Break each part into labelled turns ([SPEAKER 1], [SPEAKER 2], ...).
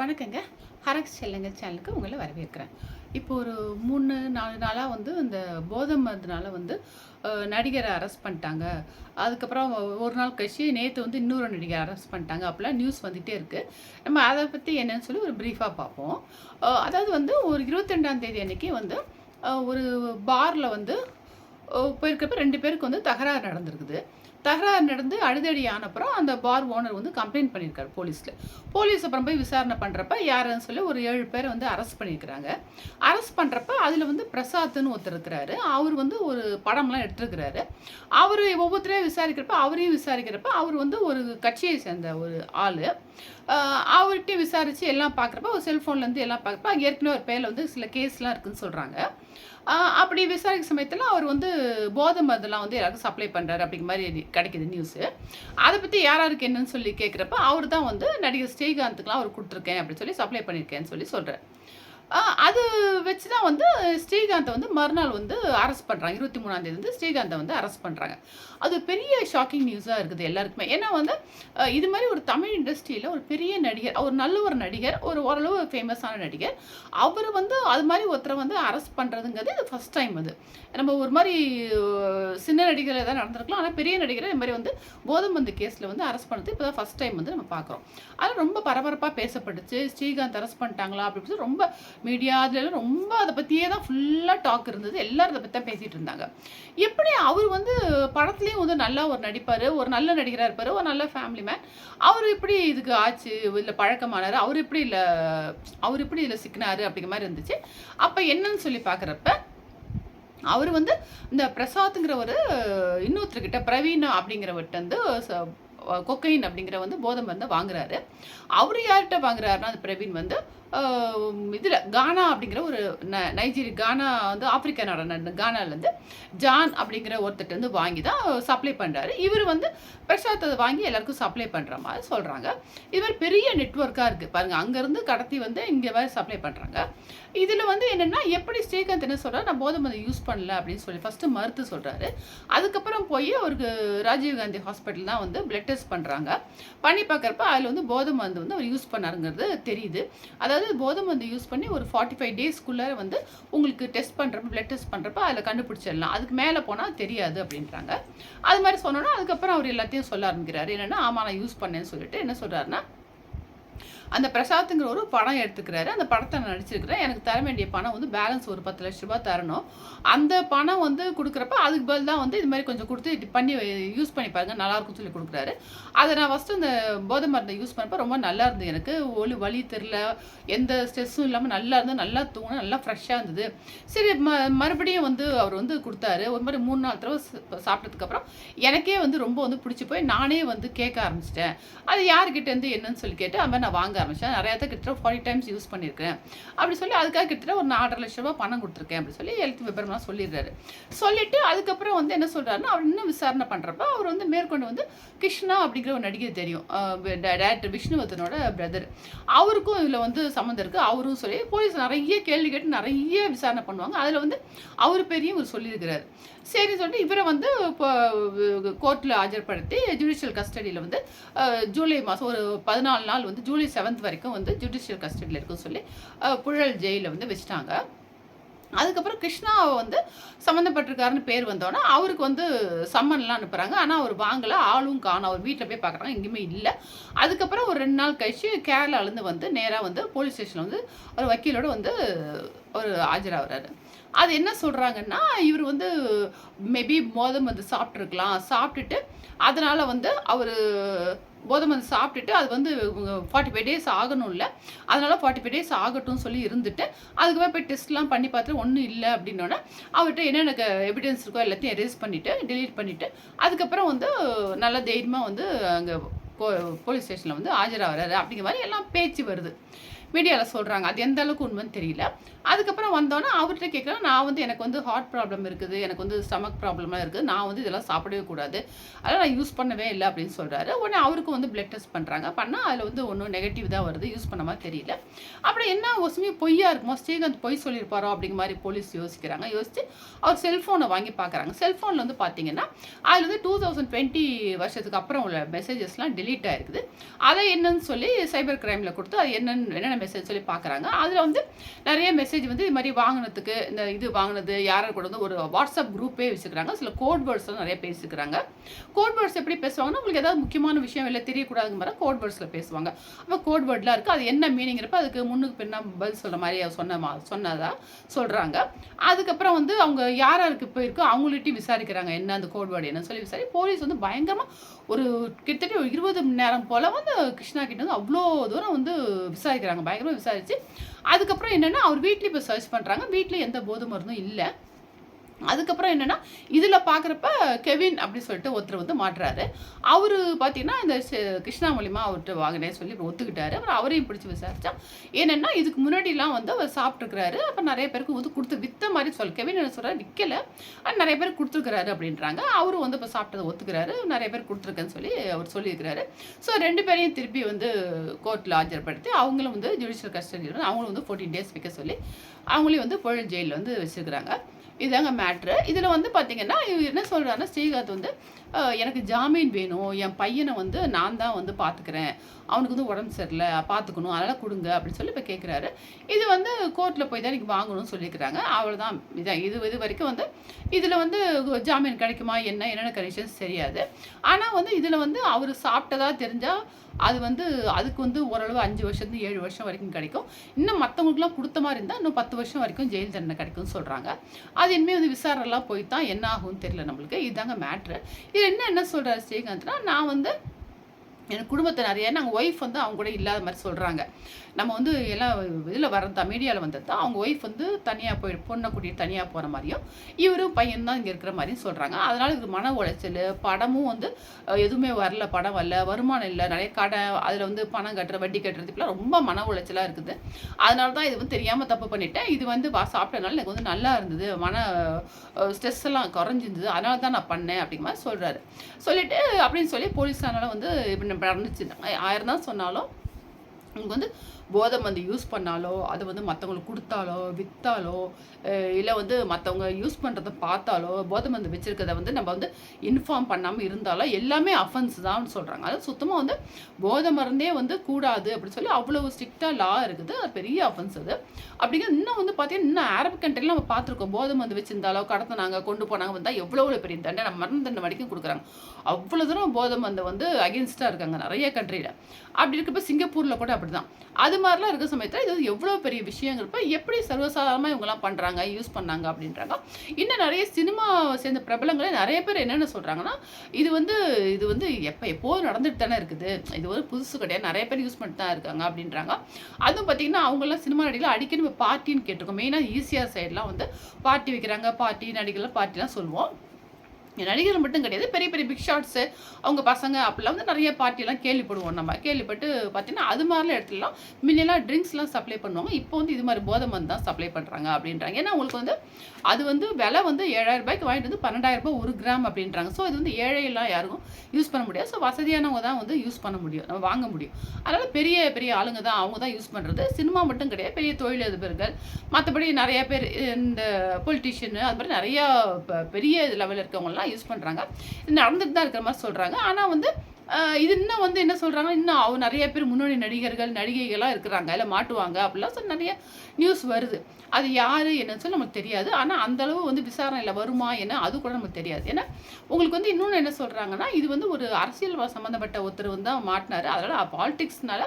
[SPEAKER 1] வணக்கங்க. ஹரக்ஸ் செல்லுங்க சேனலுக்கு உங்களை வரவேற்கிறேன். இப்போ ஒரு மூணு நாலு நாளாக வந்து இந்த போதை மருந்துனால வந்து நடிகரை அரெஸ்ட் பண்ணிட்டாங்க. அதுக்கப்புறம் ஒரு நாள் கழிச்சு நேற்று வந்து இன்னொரு நடிகரை அரெஸ்ட் பண்ணிட்டாங்க. அப்படிலாம் நியூஸ் வந்துகிட்டே இருக்குது நம்ம அதை பற்றி என்னன்னு சொல்லி ஒரு ப்ரீஃபாக பார்ப்போம். அதாவது வந்து ஒரு இருபத்தெண்டாம் தேதி அன்றைக்கி வந்து ஒரு பாரில் வந்து போயிருக்கிறப்ப போயிருக்கப்ப ரெண்டு பேருக்கு வந்து தகராறு நடந்திருக்குது. தகராறு நடந்து அழுதடி ஆனப்புறம் அந்த பார் ஓனர் வந்து கம்ப்ளைண்ட் பண்ணியிருக்காரு போலீஸில். போலீஸ் அப்புறம் போய் விசாரணை பண்ணுறப்ப யாருன்னு சொல்லி ஒரு ஏழு பேரை வந்து அரெஸ்ட் பண்ணியிருக்கிறாங்க. அரெஸ்ட் பண்ணுறப்ப அதில் வந்து பிரசாத்னு ஒருத்தர் இருக்கிறாரு. அவர் வந்து ஒரு படம்லாம் எடுத்துருக்கிறாரு. அவர் ஒவ்வொருத்தரையும் விசாரிக்கிறப்ப அவரையும் விசாரிக்கிறப்ப அவர் வந்து ஒரு கட்சியை சேர்ந்த ஒரு ஆள். அவர்கிட்ட விசாரித்து எல்லாம் பார்க்குறப்ப ஒரு செல்ஃபோன்லேருந்து எல்லாம் பார்க்குறப்ப ஏற்கனவே ஒரு பேரில் வந்து சில கேஸ்லாம் இருக்குதுன்னு சொல்கிறாங்க அப்படி விசாரிக்க சமயத்தில் அவர் வந்து போதை மருந்தெல்லாம் வந்து எல்லாருக்கும் சப்ளை பண்ணுறாரு அப்படிங்கிற மாதிரி கிடைக்குது நியூஸு அதை பற்றி யார் யாருக்கு என்னன்னு சொல்லி கேட்குறப்ப அவர் தான் வந்து நடிகர் ஸ்ரீகாந்துக்குலாம் அவர் கொடுத்துருக்கேன் அப்படின்னு சொல்லி சப்ளை பண்ணியிருக்கேன்னு சொல்லி சொல்கிறார் அது வச்சு தான் வந்து ஸ்ரீகாந்தை வந்து மறுநாள் வந்து அரெஸ்ட் பண்ணுறாங்க இருபத்தி மூணாந்தேதி வந்து ஸ்ரீகாந்தை வந்து அரெஸ்ட் பண்ணுறாங்க அது பெரிய ஷாக்கிங் நியூஸாக இருக்குது எல்லாருக்குமே. ஏன்னா வந்து இது மாதிரி ஒரு தமிழ் இண்டஸ்ட்ரியில் ஒரு பெரிய நடிகர் ஒரு நல்ல ஒரு நடிகர் ஒரு ஓரளவு ஃபேமஸான நடிகர் அவர் வந்து அது மாதிரி ஒருத்தரை வந்து அரெஸ்ட் பண்ணுறதுங்கிறது இது ஃபஸ்ட் டைம் அது. நம்ம ஒரு மாதிரி சின்ன நடிகர் தான் நடந்திருக்கலாம். ஆனால் பெரிய நடிகரை இது மாதிரி வந்து கோதம்பந்து கேஸில் வந்து அரெஸ்ட் பண்ணது இப்போ தான் ஃபஸ்ட் டைம் வந்து நம்ம பார்க்குறோம். அது ரொம்ப பரபரப்பாக பேசப்பட்டுச்சு. ஸ்ரீகாந்த் அரெஸ்ட் பண்ணிட்டாங்களா? அப்படின்னு ரொம்ப மீடியா அதில் ரொம்ப அதை பற்றியே தான் ஃபுல்லாக டாக் இருந்தது. எல்லாரும் அதை பற்றி தான் பேசிகிட்டு இருந்தாங்க. எப்படி அவர் வந்து படத்துலேயும் வந்து நல்லா ஒரு நடிப்பார் ஒரு நல்ல நடிகராக இருப்பார் ஒரு நல்ல ஃபேமிலி மேன் அவர் எப்படி இதுக்கு ஆச்சு? இல்லை பழக்கமானார்? அவர் எப்படி இல்லை அவர் எப்படி இதில் சிக்கினாரு அப்படிங்கிற மாதிரி இருந்துச்சு. அப்போ என்னன்னு சொல்லி பார்க்குறப்ப அவர் வந்து இந்த பிரசாத்துங்கிற ஒரு இன்னொருத்தர்கிட்ட பிரவீனா அப்படிங்கிறவர்கிட்ட வந்து கொக்கைன் அப்படிங்கிற வந்து போதை மருந்தை வாங்குறாரு. அவர் யார்கிட்ட வாங்குறாருன்னா அந்த பிரவீன் வந்து இதில் கானா அப்படிங்கிற ஒரு ந நைஜீரி கானா வந்து ஆப்பிரிக்கா நாடு கானாலேருந்து ஜான் அப்படிங்கிற ஒருத்தர்கிட்ட வந்து வாங்கி தான் சப்ளை பண்ணுறாரு இவர் வந்து பிரசாத் அதை வாங்கி எல்லாருக்கும் சப்ளை பண்ணுற மாதிரி சொல்கிறாங்க இது மாதிரி பெரிய நெட்ஒர்க்காக இருக்குது பாருங்கள் அங்கேருந்து கடத்தி வந்து இங்கே வேறு சப்ளை பண்ணுறாங்க இதில் வந்து என்னென்னா எப்படி ஸ்ரீகாந்த் என்ன சொல்கிறார் நான் போதை மருந்து யூஸ் பண்ணல அப்படின்னு சொல்லி ஃபஸ்ட்டு மறுத்து சொல்கிறாரு அதுக்கப்புறம் போய் அவருக்கு ராஜீவ்காந்தி ஹாஸ்பிட்டல் தான் வந்து பிளட் டெஸ்ட் பண்ணுறாங்க பண்ணி பார்க்குறப்ப அதில் வந்து போதை மருந்து வந்து அவர் யூஸ் பண்ணாருங்கிறது தெரியுது. அதாவது போதை மருந்து யூஸ் பண்ணி ஒரு ஃபார்ட்டி ஃபைவ் டேஸ்க்குள்ளே வந்து உங்களுக்கு டெஸ்ட் பண்ணுறப்ப பிளட் டெஸ்ட் பண்ணுறப்ப அதில் கண்டுபிடிச்சிடலாம். அதுக்கு மேலே போனால் தெரியாது அப்படின்றாங்க. அது மாதிரி சொன்னோன்னா அதுக்கப்புறம் அவர் எல்லாத்தையும் சொல்ல ஆரம்பிக்கிறாரு. என்னென்னா ஆமாம் நான் யூஸ் பண்ணேன்னு சொல்லிட்டு என்ன சொல்கிறாருன்னா அந்த பிரசாத்துங்கிற ஒரு படம் எடுத்துக்கிறாரு. அந்த படத்தை நான் நடிச்சிருக்கிறேன் எனக்கு தர வேண்டிய பணம் வந்து பேலன்ஸ் ஒரு பத்து லட்ச ரூபாய் தரணும். அந்த பணம் வந்து கொடுக்குறப்ப அதுக்கு பதில் தான் வந்து இது மாதிரி கொஞ்சம் கொடுத்து இது பண்ணி யூஸ் பண்ணி பாருங்க. நல்லாயிருக்கும்னு சொல்லி கொடுக்குறாரு. அதை நான் ஃபஸ்ட்டு இந்த போதை மருந்தை யூஸ் பண்ணப்ப ரொம்ப நல்லா இருந்தது எனக்கு. ஒளி வலி தெரில எந்த ஸ்ட்ரெஸ்ஸும் இல்லாமல் நல்லா இருந்தது. நல்லா தூங்கினா நல்லா ஃப்ரெஷ்ஷாக இருந்தது. சரி ம மறுபடியும் வந்து அவர் வந்து கொடுத்தாரு. ஒரு மாதிரி மூணு நாலு தடவை சாப்பிட்டதுக்கப்புறம் எனக்கே வந்து ரொம்ப வந்து பிடிச்சி போய் நானே வந்து கேட்க ஆரம்பிச்சிட்டேன். அது யார்கிட்ட இருந்து என்னன்னு சொல்லி கேட்டு அது மாதிரி நான் வாங்க ஆரம்பிச்சேன் நிறையா தான் கிட்டத்தட்ட ஃபார்ட்டி டைம்ஸ் யூஸ் பண்ணியிருக்கேன் அப்படி சொல்லி அதுக்காக கிட்டத்தட்ட ஒரு நாலரை லட்ச ரூபாய் பணம் கொடுத்துருக்கேன் அப்படி சொல்லி எழுத்து விபரம்லாம் சொல்லிடுறாரு. சொல்லிட்டு அதுக்கப்புறம் வந்து என்ன சொல்கிறாருன்னா அவர் இன்னும் விசாரணை பண்ணுறப்ப அவர் வந்து மேற்கொண்டு வந்து கிருஷ்ணா அப்படிங்கிற ஒரு நடிகை தெரியும். டேரக்டர் விஷ்ணுவர்தனோட பிரதர் அவருக்கும் இதில் வந்து சம்மந்தம் இருக்குது அவரும் சொல்லி போலீஸ் நிறைய கேள்வி கேட்டு நிறைய விசாரணை பண்ணுவாங்க. அதில் வந்து அவர் பெரியும் இவர் சொல்லியிருக்கிறார். சரி சொல்லிட்டு இவரை வந்து இப்போ கோர்ட்டில் ஆஜர்படுத்தி ஜுடிஷியல் கஸ்டடியில் வந்து ஜூலை மாதம் ஒரு பதினாலு நாள் வந்து ஜூலை செவன் செவன்த் வரைக்கும் வந்து ஜுடிஷியல் கஸ்டடியில் இருக்குன்னு சொல்லி புழல் ஜெயிலில் வந்து வச்சுட்டாங்க. அதுக்கப்புறம் கிருஷ்ணாவை வந்து சம்மந்தப்பட்டிருக்காருன்னு பேர் வந்தோன்னே அவருக்கு வந்து சம்மன்லாம் அனுப்புகிறாங்க ஆனால் அவர் வாங்கலை ஆளும் காணும். அவர் வீட்டில் போய் பார்க்குறாங்க எங்கேயுமே இல்லை. அதுக்கப்புறம் ஒரு ரெண்டு நாள் கழிச்சு கேரளாலேருந்து வந்து நேராக வந்து போலீஸ் ஸ்டேஷனில் வந்து ஒரு வக்கீலோடு வந்து ஒரு ஆஜராகிறாரு. அது என்ன சொல்கிறாங்கன்னா இவர் வந்து மேபி மோதம் வந்து சாப்பிட்ருக்கலாம் சாப்பிட்டுட்டு அதனால் வந்து அவர் போதை மருந்து சாப்பிட்டுட்டு அது வந்து ஃபார்ட்டி ஃபைவ் டேஸ் ஆகணும்ல. அதனால் ஃபார்ட்டி ஃபைவ் டேஸ் ஆகட்டும்னு சொல்லி இருந்துட்டு அதுக்கப்புறம் போய் டெஸ்ட்லாம் பண்ணி பார்த்துட்டு ஒன்றும் இல்லை அப்படின்னோடனே அவர்கிட்ட என்னென்ன எவிடன்ஸ் இருக்கோ எல்லாத்தையும் எரேஸ் பண்ணிவிட்டு டெலீட் பண்ணிவிட்டு அதுக்கப்புறம் வந்து நல்ல தைரியமாக வந்து அங்கே போ போலீஸ் ஸ்டேஷனில் வந்து ஆஜராகிறாரு. அப்படிங்கிற மாதிரி எல்லாம் பேச்சு வருது. மீடியாவில் சொல்கிறாங்க அது எந்த அளவுக்கு உண்மைன்னு தெரியல. அதுக்கப்புறம் வந்தோன்னே அவர்கிட்ட கேட்குறேன் நான் வந்து எனக்கு வந்து ஹார்ட் ப்ராப்ளம் இருக்குது. எனக்கு வந்து ஸ்டமக் ப்ராப்ளம்லாம் இருக்குது. நான் வந்து இதெல்லாம் சாப்பிடவே கூடாது. அதெல்லாம் நான் யூஸ் பண்ணவே இல்லை அப்படின்னு சொல்கிறாரு உடனே அவருக்கு வந்து பிளட் டெஸ்ட் பண்ணுறாங்க பண்ணால் அதில் வந்து ஒன்றும் நெகட்டிவ் தான் வருது. யூஸ் பண்ண மாதிரி தெரியல. அப்புறம் என்ன ஒசுமே பொய்யா இருக்குமோ ஸ்ரீகாந்த் பொய் சொல்லியிருப்பாரோ அப்படிங்கிற மாதிரி போலீஸ் யோசிக்கிறாங்க. யோசிச்சு அவர் செல்ஃபோனை வாங்கி பார்க்குறாங்க செல்ஃபோனில் வந்து பார்த்தீங்கன்னா அதில் வந்து டூ தௌசண்ட் டுவெண்ட்டி வருஷத்துக்கு அப்புறம் உள்ள மெசேஜஸ்லாம் டிலீட் ஆயிருக்குது. அதை என்னன்னு சொல்லி சைபர் கிரைமில் கொடுத்து அது என்னென்னு என்னென்ன மெசேஜ் சொல்லி பார்க்குறாங்க அதில் வந்து நிறைய மெசேஜ் வந்து இது மாதிரி வாங்கினதுக்கு இந்த இது வாங்கினது யாரை கூட வந்து ஒரு வாட்ஸ்அப் குரூப்பே வச்சுக்கிறாங்க. சில கோட் வேர்ட்ஸ்லாம் நிறைய பேசிக்கிறாங்க. கோட் வேர்ட்ஸ் எப்படி பேசுவாங்கன்னா உங்களுக்கு ஏதாவது முக்கியமான விஷயம் இல்லை தெரியக்கூடாதுங்க மாதிரி கோட் வேர்ட்ஸில் பேசுவாங்க. அப்போ கோட் வேர்ட்லாம் இருக்குது அது என்ன மீனிங்கிறப்ப அதுக்கு முன்னுக்கு பின்னா பதில் சொல்கிற மாதிரி அவர் சொன்ன மா சொல்கிறாங்க அதுக்கப்புறம் வந்து அவங்க யார் போயிருக்கோ அவங்கள்ட்டையும் விசாரிக்கிறாங்க. என்ன அந்த கோட் வேர்டு என்னன்னு சொல்லி விசாரி போலீஸ் வந்து பயங்கரமாக ஒரு கிட்டத்தட்ட ஒரு இருபது மணி நேரம் போல் வந்து கிருஷ்ணா கிட்ட வந்து அவ்வளோ தூரம் வந்து விசாரிக்கிறாங்க. பயங்கரமாக விசாரித்து அதுக்கப்புறம் என்னென்னா அவர் வீட்லேயும் இப்போ சர்ச் பண்ணுறாங்க வீட்டில் எந்த போதை மருந்தும் இல்லை. அதுக்கப்புறம் என்னென்னா இதில் பார்க்குறப்ப கெவின் அப்படின்னு சொல்லிட்டு ஒருத்தர் வந்து மாட்டுறாரு. அவர் பார்த்தீங்கன்னா இந்த கிருஷ்ணா மூலிமா அவர்கிட்ட வாங்கினேன் சொல்லி ஒத்துக்கிட்டாரு. அப்புறம் அவரையும் பிடிச்சி விசாரிச்சா என்னென்னா இதுக்கு முன்னாடிலாம் வந்து அவர் சாப்பிட்ருக்கிறாரு அப்போ நிறைய பேருக்கு வந்து கொடுத்து வித்த மாதிரி சொல் கெவின் என்ன சொல்கிறார் விற்கலை ஆனால் நிறைய பேர் கொடுத்துருக்குறாரு அப்படின்றாங்க. அவரும் வந்து இப்போ சாப்பிட்டதை ஒத்துக்கிறாரு. நிறைய பேர் கொடுத்துருக்கேன்னு சொல்லி அவர் சொல்லியிருக்கிறாரு. ஸோ ரெண்டு பேரையும் திருப்பி வந்து கோர்ட்டில் ஆஜர்படுத்தி அவங்களும் வந்து ஜுடிஷியல் கஸ்டடியில் அவங்களும் வந்து ஃபோர்டீன் டேஸ் வைக்க சொல்லி அவங்களையும் வந்து புழல் ஜெயிலில் வந்து வச்சுருக்கிறாங்க. இதாங்க மேட்ரு இதில் வந்து பார்த்தீங்கன்னா இவர் என்ன சொல்கிறாருன்னா ஸ்ரீகாந்த் வந்து எனக்கு ஜாமீன் வேணும். என் பையனை வந்து நான் தான் வந்து பார்த்துக்கிறேன் அவனுக்கு வந்து உடம்பு சரியில்லை. பார்த்துக்கணும் அதனால் கொடுங்க. அப்படின்னு சொல்லி இப்போ கேட்குறாரு இது வந்து கோர்ட்டில் போய் தான் எனக்கு வாங்கணும்னு சொல்லியிருக்கிறாங்க. அவ்வளோதான் இதான். இது இது வரைக்கும் வந்து இதில் வந்து ஜாமீன் கிடைக்குமா? என்ன? என்னென்ன கண்டிஷன்ஸ் தெரியாது. ஆனால் வந்து இதில் வந்து அவர் சாப்பிட்டதா தெரிஞ்சால் அது வந்து அதுக்கு வந்து ஓரளவு அஞ்சு வருஷத்துலேருந்து ஏழு வருஷம் வரைக்கும் கிடைக்கும். இன்னும் மற்றவங்களுக்குலாம் கொடுத்த மாதிரி இருந்தால் இன்னும் பத்து வருஷம் வரைக்கும் ஜெயில் தண்டனை கிடைக்கும்னு சொல்கிறாங்க அது இனிமேல் வந்து விசாரணைலாம் போய் தான் என்ன ஆகும்னு தெரியல நம்மளுக்கு. இதுதாங்க மேட்ரு இது என்ன என்ன சொல்கிறார் ஸ்ரீகாந்த்னா நான் வந்து எனக்கு குடும்பத்தை நிறைய நாங்கள் ஒய்ஃப் வந்து அவங்க கூட இல்லாத மாதிரி சொல்கிறாங்க நம்ம வந்து எல்லாம் இதில் வரதா மீடியாவில் வந்தது தான் அவங்க ஒய்ஃப் வந்து தனியாக போய் பொண்ணை கூட்டிகிட்டு தனியாக போகிற மாதிரியும் இவரும் பையன் தான் இங்கே இருக்கிற மாதிரியும் சொல்கிறாங்க அதனால் இது மன உளைச்சல் படமும் வந்து எதுவுமே வரல படம் வரல வருமானம் இல்லை நிறைய கடை அதில் வந்து பணம் கட்டுற வட்டி கட்டுறது இப்பெல்லாம் ரொம்ப மன உளைச்சலாக இருக்குது. அதனால தான் இது வந்து தெரியாமல் தப்பு பண்ணிட்டேன். இது வந்து வா சாப்பிட்டனால எனக்கு வந்து நல்லா இருந்தது மன ஸ்ட்ரெஸ் எல்லாம் குறைஞ்சிருந்தது. அதனால தான் நான் பண்ணேன் அப்படிங்கிற மாதிரி சொல்கிறாரு சொல்லிட்டு அப்படின்னு சொல்லி போலீஸானால வந்து பிறந்துச்சு ஆயிரம் தான் சொன்னாலும் உங்களுக்கு வந்து போதை மருந்து யூஸ் பண்ணாலோ அது வந்து மற்றவங்களுக்கு கொடுத்தாலோ விற்றாலோ இல்லை வந்து மற்றவங்க யூஸ் பண்ணுறத பார்த்தாலோ போதை மருந்து வச்சுருக்கத வந்து நம்ம வந்து இன்ஃபார்ம் பண்ணாமல் இருந்தாலோ எல்லாமே அஃபென்ஸ் தான் சொல்கிறாங்க அது சுத்தமாக வந்து போதை மருந்தே வந்து கூடாது அப்படின்னு சொல்லி அவ்வளோ ஸ்ட்ரிக்டாக லா இருக்குது. அது பெரிய அஃபென்ஸ் அது. அப்படிங்கிற இன்னும் வந்து பார்த்தீங்கன்னா இன்னும் அரபு கண்ட்ரிலாம் நம்ம பார்த்துருக்கோம். போதை மருந்து வச்சுருந்தாலோ கடத்தினாங்க கொண்டு போனாங்க வந்தால் எவ்வளோ எவ்வளோ பெரிய தண்டனை மரண தண்டனை வரைக்கும் கொடுக்குறாங்க. அவ்வளோ தூரம் போதை மருந்து வந்து அகேன்ஸ்டாக இருக்காங்க நிறைய கண்ட்ரியில் அப்படி இருக்கப்ப சிங்கப்பூரில் கூட அப்படி தான் அது மாதிரிலாம் இருக்க சமயத்தில் இது எவ்வளோ பெரிய விஷயங்கிறப்ப எப்படி சர்வசாதாரணமாக இவங்கெல்லாம் பண்ணுறாங்க யூஸ் பண்ணாங்க அப்படின்றாங்க. இன்னும் நிறைய சினிமா சேர்ந்த பிரபலங்களே நிறைய பேர் என்னென்ன சொல்கிறாங்கன்னா இது வந்து இது வந்து எப்போ எப்போதும் நடந்துட்டு தானே இருக்குது. இது ஒரு புதுசு கிடையாது. நிறைய பேர் யூஸ் பண்ணிட்டு தான் இருக்காங்க அப்படின்றாங்க. அதுவும் பார்த்தீங்கன்னா அவங்கெல்லாம் சினிமா நடிகளை அடிக்கடி பார்ட்டின்னு கேட்டிருக்கோம். மெயினாக ஈஸியாக சைட்லாம் வந்து பார்ட்டி வைக்கிறாங்க. பார்ட்டி நடிகர்லாம் பார்ட்டிலாம் சொல்லுவோம். நடிகர் மட்டும் கிடையாது பெரிய பெரிய பிக் ஷாட்ஸு அவங்க பசங்க அப்படிலாம் வந்து நிறைய பார்ட்டிலாம் கேள்விப்படுவோம் நம்ம. கேள்விப்பட்டு பார்த்தீங்கன்னா அது மாதிரிலாம் இடத்துலலாம் முன்னெல்லாம் ட்ரிங்க்ஸ்லாம் சப்ளை பண்ணுவாங்க. இப்போ வந்து இது மாதிரி போதை மருந்து தான் சப்ளை பண்ணுறாங்க அப்படின்றாங்க. ஏன்னா உங்களுக்கு வந்து அது வந்து விலை வந்து ஏழாயிரம் ரூபாய்க்கு வாங்கிட்டு வந்து பன்னெண்டாயிரம் ரூபாய் ஒரு கிராம் அப்படின்றாங்க. ஸோ இது வந்து ஏழையெல்லாம் யாருக்கும் யூஸ் பண்ண முடியாது. ஸோ வசதியானவங்க தான் வந்து யூஸ் பண்ண முடியும் நம்ம வாங்க முடியும். அதனால் பெரிய பெரிய ஆளுங்க தான் அவங்க தான் யூஸ் பண்ணுறது சினிமா மட்டும் கிடையாது பெரிய தொழிலதிபர்கள் மற்றபடி நிறைய பேர் இந்த பொலிட்டிஷியனு அது மாதிரி நிறையா பெரிய லெவலில் இருக்கவங்கலாம் யூஸ் பண்ணுறாங்க இது நடந்துட்டு தான் இருக்கிற மாதிரி சொல்கிறாங்க ஆனால் வந்து இது இன்னும் வந்து என்ன சொல்கிறாங்க இன்னும் அவங்க நிறைய பேர் முன்னணி நடிகர்கள் நடிகைகள்லாம் இருக்கிறாங்க. இல்லை மாட்டுவாங்க அப்படிலாம் சொல்லி நிறைய நியூஸ் வருது. அது யார் என்னன்னு சொல்லி நமக்கு தெரியாது. ஆனால் அந்த அளவு வந்து விசாரணையில் வருமா என்ன? அது கூட நமக்கு தெரியாது. ஏன்னா உங்களுக்கு வந்து இன்னொன்று என்ன சொல்கிறாங்கன்னா இது வந்து ஒரு அரசியல் சம்மந்தப்பட்ட ஒருத்தர் வந்து தான் மாட்டினார். அதனால் பாலிடிக்ஸ்னால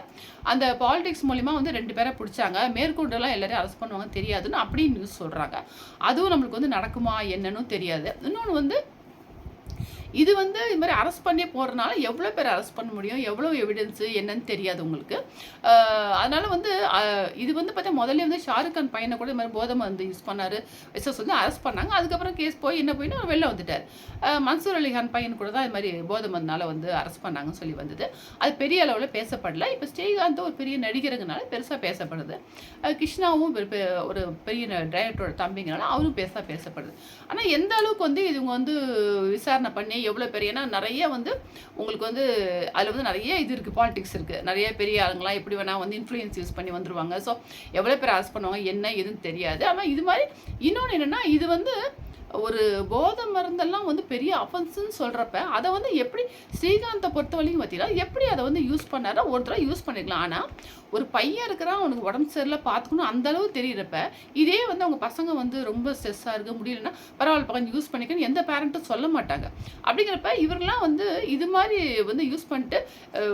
[SPEAKER 1] அந்த பாலிடிக்ஸ் மூலிமா வந்து ரெண்டு பேரை பிடிச்சாங்க. மேற்கொண்டெல்லாம் எல்லாரையும் அரெஸ்ட் பண்ணுவாங்க தெரியாதுன்னு அப்படின்னு நியூஸ் சொல்கிறாங்க அதுவும் நம்மளுக்கு வந்து நடக்குமா என்னன்னு தெரியாது. இன்னொன்று வந்து இது வந்து இது மாதிரி அரெஸ்ட் பண்ணி போகிறனால எவ்வளோ பேர் அரெஸ்ட் பண்ண முடியும்? எவ்வளோ எவிடன்ஸு என்னன்னு தெரியாது உங்களுக்கு. அதனால் வந்து இது வந்து பார்த்தா முதல்ல வந்து ஷாருக் கான் பையனை கூட இது மாதிரி போதை மருந்து யூஸ் பண்ணாரு. எஸ்எஸ் வந்து அரெஸ்ட் பண்ணாங்க. அதுக்கப்புறம் கேஸ் போய் என்ன போயின்னு அவர் வெளில வந்துட்டார். மன்சூர் அலிகான் பையன் கூட தான் இது மாதிரி போதை மருந்தால் வந்து அரெஸ்ட் பண்ணாங்கன்னு சொல்லி வந்தது. அது பெரிய அளவில் பேசப்படல. இப்போ ஸ்ரீகாந்த் ஒரு பெரிய நடிகருங்கனால பெருசாக பேசப்படுது. கிருஷ்ணாவும் பெ- ஒரு பெரிய டைரக்டரோட தம்பிங்கனால அவரும் பெருசாக பேசப்படுது. ஆனால் எந்த அளவுக்கு வந்து இவங்க வந்து விசாரணை பண்ணி எவ்வளோ பெரிய ஏன்னா நிறைய வந்து உங்களுக்கு வந்து அதில் வந்து நிறைய இது இருக்குது பாலிடிக்ஸ் இருக்குது நிறைய பெரிய ஆளுங்களாம் எப்படி வேணால் வந்து இன்ஃப்ளூயன்ஸ் யூஸ் பண்ணி வந்துருவாங்க. ஸோ எவ்வளோ பேர் ஆஸ் பண்ணுவாங்க என்ன எதுன்னு தெரியாது. ஆனால் இது மாதிரி இன்னொன்று என்னென்னா இது வந்து ஒரு போதை மருந்தெல்லாம் வந்து பெரிய அஃபென்ஸ்னு சொல்கிறப்ப அதை வந்து எப்படி ஸ்ரீகாந்தை பொறுத்த வரைக்கும் பார்த்தீங்கன்னா எப்படி அதை வந்து யூஸ் பண்ணாரோ ஒரு தடவை யூஸ் பண்ணிக்கலாம். ஆனால் ஒரு பையன் இருக்கிறான் அவனுக்கு உடம்பு சரியில்லை பார்த்துக்கணும் அந்த அளவு தெரியிறப்ப இதே வந்து அவங்க பசங்க வந்து ரொம்ப ஸ்ட்ரெஸ்ஸாக இருக்க முடியலன்னா பரவாயில்ல பக்கம் யூஸ் பண்ணிக்கன்னு எந்த பேரண்ட்டும் சொல்ல மாட்டாங்க. அப்படிங்கிறப்ப இவங்கெல்லாம் வந்து இது மாதிரி வந்து யூஸ் பண்ணிட்டு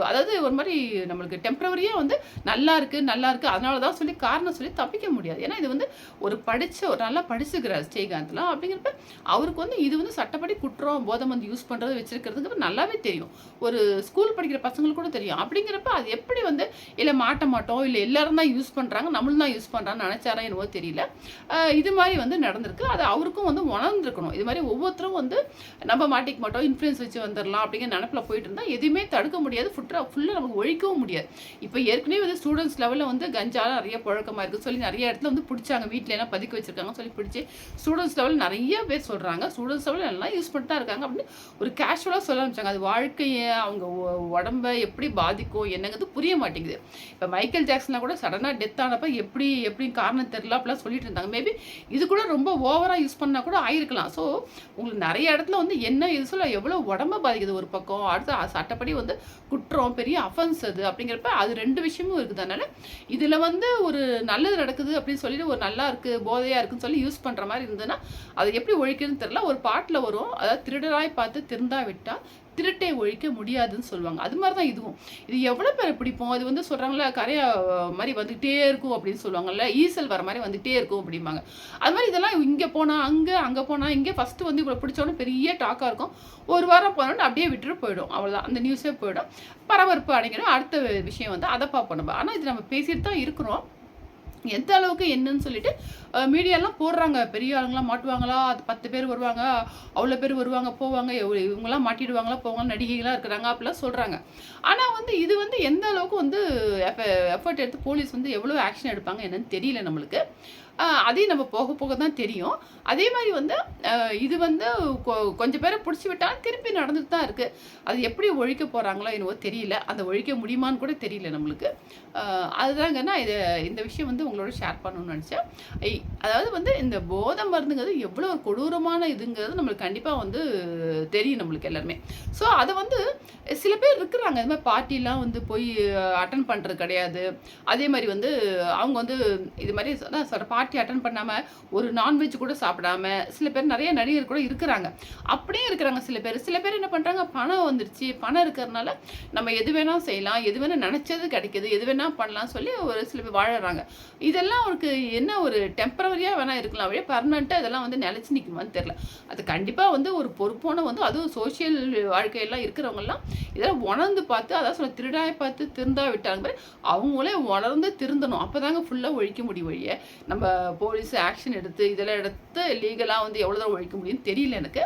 [SPEAKER 1] அதாவது ஒரு மாதிரி நம்மளுக்கு டெம்பரவரியாக வந்து நல்லா இருக்குது நல்லா இருக்குது அதனால தான் சொல்லி காரணம் சொல்லி தப்பிக்க முடியாது. ஏன்னா இது வந்து ஒரு படித்த ஒரு நல்லா படிச்சுக்கிறார் ஸ்ரீகாந்த்லாம். அப்படிங்கிற அப்படிங்கிறப்ப அவருக்கு வந்து இது வந்து சட்டப்படி குற்றம் போதை வந்து யூஸ் பண்ணுறது வச்சிருக்கிறதுக்கு நல்லாவே தெரியும். ஒரு ஸ்கூல் படிக்கிற பசங்களுக்கு கூட தெரியும். அப்படிங்கிறப்ப அது எப்படி வந்து இல்லை மாட்ட மாட்டோம் இல்லை எல்லாரும் தான் யூஸ் பண்ணுறாங்க நம்மளும் தான் யூஸ் பண்ணுறான்னு நினச்சாரா என்னவோ தெரியல. இது மாதிரி வந்து நடந்திருக்கு. அது அவருக்கும் வந்து உணர்ந்துருக்கணும். இது மாதிரி ஒவ்வொருத்தரும் வந்து நம்ம மாட்டிக்க மாட்டோம் இன்ஃப்ளூயன்ஸ் வச்சு வந்துடலாம் அப்படிங்கிற நினப்பில் போயிட்டு இருந்தால் எதுவுமே தடுக்க முடியாது. ஃபுட்ரா ஃபுல்லாக நமக்கு ஒழிக்கவும் முடியாது. இப்போ ஏற்கனவே வந்து ஸ்டூடெண்ட்ஸ் லெவலில் வந்து கஞ்சாலாம் நிறைய புழக்கமாக இருக்குது சொல்லி நிறைய இடத்துல வந்து பிடிச்சாங்க. வீட்டில் எல்லாம் பதுக்க வச்சுருக்காங்க சொல்லி பிடிச்சி ஸ்டூடெண்ட்ஸ் லெவலில் நிறைய பேர் சொல்கிறாங்க ஸ்டூடெண்ட்ஸ் லெவலில் எல்லாம் யூஸ் பண்ணிட்டு தான் இருக்காங்க. அப்படின்னு ஒரு கேஷுவலாக சொல்ல ஆரம்பிச்சாங்க. அது வாழ்க்கையை அவங்க உடம்பை உடம்ப எப்படி பாதிக்கும் என்னங்கிறது புரிய மாட்டேங்குது. இப்போ மைக்கேல் ஜாக்சன்லாம் கூட சடனாக டெத் ஆனப்போ எப்படி எப்படி காரணம் தெரில அப்படிலாம் சொல்லிட்டு இருந்தாங்க. மேபி இது கூட ரொம்ப ஓவராக யூஸ் பண்ணால் கூட ஆயிருக்கலாம். ஸோ உங்களுக்கு நிறைய இடத்துல வந்து என்ன இது சொல்ல எவ்வளோ உடம்ப பாதிக்குது ஒரு பக்கம். அடுத்து சட்டப்படி வந்து குற்றம் பெரிய அஃபென்ஸ் அது அப்படிங்கிறப்ப அது ரெண்டு விஷயமும் இருக்குது. அதனால இதில் வந்து ஒரு நல்லது நடக்குது அப்படின்னு சொல்லிட்டு ஒரு நல்லா இருக்குது போதையாக இருக்குன்னு சொல்லி யூஸ் பண்ணுற மாதிரி இருந்ததுன்னா அதை எப்படி ஒழிக்கணும்னு தெரில ஒரு பாட்டில் வரும். அதாவது திருடராய் பார்த்து திருந்தா விட்டால் திருட்டை ஒழிக்க முடியாதுன்னு சொல்லுவாங்க. அது மாதிரி தான் இதுவும். இது எவ்வளோ பேர் பிடிப்போம்? அது வந்து சொல்கிறாங்களே கரையா மாதிரி வந்துகிட்டே இருக்கும் அப்படின்னு சொல்லுவாங்கல்ல ஈசல் வர மாதிரி வந்துகிட்டே இருக்கும் அப்படிம்பாங்க. அது மாதிரி இதெல்லாம் இங்கே போனால் அங்கே அங்கே போனால் இங்கே ஃபஸ்ட்டு வந்து இவ்வளோ பிடிச்சோன்னு பெரிய டாக்காக இருக்கும். ஒரு வாரம் போனோன்னு அப்படியே விட்டுட்டு போயிடும். அவ்வளோதான் அந்த நியூஸே போயிடும். பரபரப்பு அடைக்கணும் அடுத்த விஷயம் வந்து அதை பார்ப்போம் நம்ம ஆனால் இது நம்ம பேசிட்டு தான் இருக்கிறோம். எந்த அளவுக்கு என்னன்னு சொல்லிட்டு மீடியாலாம் போடுறாங்க. பெரிய ஆளுங்களாம் மாட்டுவாங்களா? அது பத்து பேர் வருவாங்க. அவ்வளோ பேர் வருவாங்க போவாங்க. எவ்வளோ இவங்கெல்லாம் மாட்டிடுவாங்களா போவாங்க நடிகைகளாக இருக்கிறாங்க அப்படிலாம் சொல்கிறாங்க ஆனால் வந்து இது வந்து எந்த அளவுக்கு வந்து எஃபர்ட் எடுத்து போலீஸ் வந்து எவ்வளோ ஆக்ஷன் எடுப்பாங்க என்னன்னு தெரியல நம்மளுக்கு. அதையும் நம்ம போக போக தான் தெரியும். அதே மாதிரி வந்து இது வந்து கொ- கொஞ்சம் பேரை பிடிச்சி விட்டாலும் திருப்பி நடந்துட்டு தான் இருக்குது அது எப்படி ஒழிக்க போகிறாங்களோ என்னவோ தெரியல. அந்த ஒழிக்க முடியுமான்னு கூட தெரியல நம்மளுக்கு. அதுதாங்க நான் இதை இந்த விஷயம் வந்து உங்களோட ஷேர் பண்ணணும்னு நினச்சேன். அதாவது வந்து இந்த போதை மருந்துங்கிறது எவ்வளோ ஒரு கொடூரமான இதுங்கிறது நம்மளுக்கு கண்டிப்பாக வந்து தெரியும் நம்மளுக்கு எல்லாருமே. ஸோ அதை வந்து சில பேர் இருக்கிறாங்க. இது மாதிரி பார்ட்டிலாம் வந்து போய் அட்டன் பண்ணுறது கிடையாது. அதே மாதிரி வந்து அவங்க வந்து இது மாதிரி அதான் சொல்கிற பார்ட்டி அட்டன் பண்ணாமல் ஒரு நான்வெஜ் கூட சாப்பிடாம சில பேர் நிறைய நடிகர் கூட இருக்கிறாங்க. அப்படியே இருக்கிறாங்க சில பேர். சில பேர் என்ன பண்ணுறாங்க பணம் வந்துருச்சு. பணம் இருக்கிறதுனால நம்ம எது வேணால் செய்யலாம். எது வேணால் நினச்சது கிடைக்கிது. எது வேணால் பண்ணலாம் சொல்லி ஒரு சில பேர் வாழறாங்க. இதெல்லாம் அவருக்கு என்ன ஒரு டெம்பரவரியாக வேணால் இருக்கலாம். அப்படியே பர்மனெண்ட்டாக இதெல்லாம் வந்து நிலச்சி நிற்குமான்னு தெரில அது கண்டிப்பாக வந்து ஒரு பொறுப்பான வந்து அதுவும் சோஷியல் வாழ்க்கையெல்லாம் இருக்கிறவங்கலாம் இதெல்லாம் உணர்ந்து பார்த்து அதான் சொல்ல திருடாய பார்த்து திருந்தா விட்டாங்க அவங்களே உணர்ந்து திருந்தணும். அப்போ தாங்க ஃபுல்லாக ஒழிக்க முடியும் வழியை நம்ம போலீஸ் ஆக்ஷன் எடுத்து இதெல்லாம் எடுத்து லீகலாக வந்து எவ்வளோ தூரம் ஒழிக்க முடியும்னு தெரியல எனக்கு.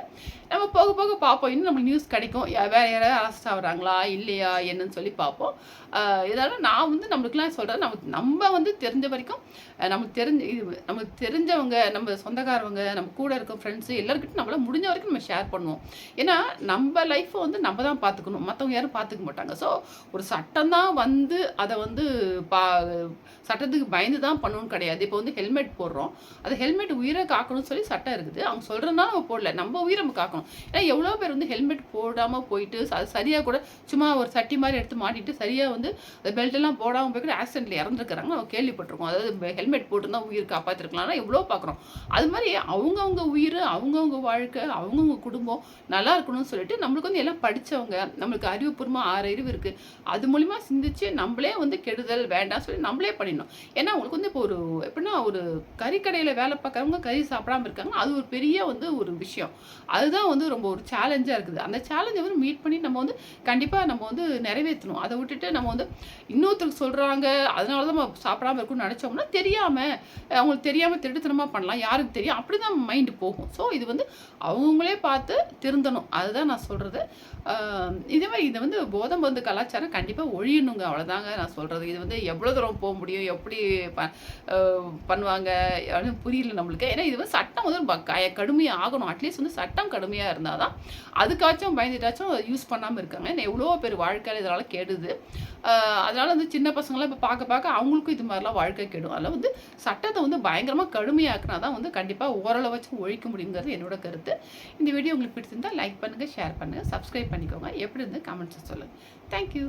[SPEAKER 1] நம்ம போக போக பார்ப்போம். இன்னும் நம்ம நியூஸ் கிடைக்கும். வேறு யாராவது அரெஸ்ட் ஆகுறாங்களா இல்லையா என்னன்னு சொல்லி பார்ப்போம். ஆஹ் நான் வந்து நம்மளுக்குலாம் சொல்கிறேன் நமக்கு நம்ம வந்து தெரிஞ்ச வரைக்கும் நமக்கு தெரிஞ்ச இது நமக்கு தெரிஞ்சவங்க நம்ம சொந்தக்காரவங்க நம்ம கூட இருக்க ஃப்ரெண்ட்ஸு எல்லாருக்கிட்டும் நம்மளால் முடிஞ்ச வரைக்கும் நம்ம ஷேர் பண்ணுவோம். ஏன்னா நம்ம லைஃப்பை வந்து நம்ம தான் பார்த்துக்கணும். மற்றவங்க யாரும் பார்த்துக்க மாட்டாங்க. ஸோ ஒரு சட்டம் தான் வந்து அதை வந்து பா சட்டத்துக்கு பயந்து தான் பண்ணணும்னு கிடையாது. இப்போ வந்து ஹெல்மெட் ஹெல்மெட் போடுறோம். அது ஹெல்மெட் உயிரை காக்கணும்னு சொல்லி சட்டம் இருக்குது. அவங்க சொல்கிறதுனால நம்ம போடல. நம்ம உயிரை நம்ம காக்கணும். ஏன்னா எவ்வளோ பேர் வந்து ஹெல்மெட் போடாமல் போயிட்டு அது சரியாக கூட சும்மா ஒரு சட்டி மாதிரி எடுத்து மாட்டிட்டு சரியாக வந்து அந்த பெல்ட்டெல்லாம் போடாமல் போய் கூட ஆக்சிடென்ட்டில் இறந்துருக்கிறாங்க. நம்ம கேள்விப்பட்டிருக்கோம். அதாவது ஹெல்மெட் போட்டுருந்தா உயிர் காப்பாற்றிருக்கலாம்னா எவ்வளோ பார்க்குறோம் அது மாதிரி அவங்கவுங்க உயிர் அவங்கவுங்க வாழ்க்கை அவங்கவுங்க குடும்பம் நல்லா இருக்கணும்னு சொல்லிட்டு நம்மளுக்கு வந்து எல்லாம் படித்தவங்க நம்மளுக்கு அறிவுபூர்வமாக ஆறு அறிவு இருக்குது அது மூலிமா சிந்திச்சு நம்மளே வந்து கெடுதல் வேண்டாம் சொல்லி நம்மளே பண்ணிடணும். ஏன்னா அவங்களுக்கு வந்து இப்போ ஒரு எப்படின்னா ஒரு கறிக்கடையில் வேலை பார்க்குறவங்க கறி சாப்பிடாம இருக்காங்க. அது ஒரு பெரிய வந்து ஒரு விஷயம். அதுதான் வந்து ரொம்ப ஒரு சேலஞ்சாக இருக்குது. அந்த சேலஞ்சை வந்து மீட் பண்ணி நம்ம வந்து கண்டிப்பாக நம்ம வந்து நிறைவேற்றணும். அதை விட்டுட்டு நம்ம வந்து இன்னொருத்தருக்கு சொல்கிறாங்க அதனால தான் நம்ம சாப்பிடாம இருக்கும்னு நினச்சோம்னா தெரியாமல் அவங்களுக்கு தெரியாமல் திருட்டுத்தனமாக பண்ணலாம். யாருக்கு தெரியும்? அப்படி தான் மைண்டு போகும். ஸோ இது வந்து அவங்களே பார்த்து திருந்தணும். அதுதான் நான் சொல்கிறது இதே மாதிரி இதை வந்து போதை மருந்து கலாச்சாரம் கண்டிப்பாக ஒழியணுங்க. அவ்வளோதாங்க நான் சொல்கிறது இது வந்து எவ்வளோ தூரம் போக முடியும்? எப்படி ப பண்ணுவாங்க? சொல்கிறாங்க யாரும் புரியல நம்மளுக்கு. ஏன்னா இது வந்து சட்டம் வந்து ரொம்ப க- கடுமையாக ஆகணும். அட்லீஸ்ட் வந்து சட்டம் கடுமையாக இருந்தால் தான் அதுக்காச்சும் பயந்துட்டாச்சும் யூஸ் பண்ணாமல் இருக்காங்க. ஏன்னா எவ்வளோ பேர் வாழ்க்கையில் இதனால் கெடுது. அதனால் வந்து சின்ன பசங்களாம் இப்போ பார்க்க பார்க்க அவங்களுக்கும் இது மாதிரிலாம் வாழ்க்கை கெடும். அதில் வந்து சட்டத்தை வந்து பயங்கரமாக கடுமையாக்குனா தான் வந்து கண்டிப்பாக ஓரளவாச்சும் ஒழிக்க முடியுங்கிறது என்னோட கருத்து. இந்த வீடியோ உங்களுக்கு பிடிச்சிருந்தால் லைக் பண்ணுங்கள் ஷேர் பண்ணுங்கள் சப்ஸ்கிரைப் பண்ணிக்கோங்க. எப்படி இருந்து கமெண்ட்ஸை சொல்லுங்கள் தேங்க்யூ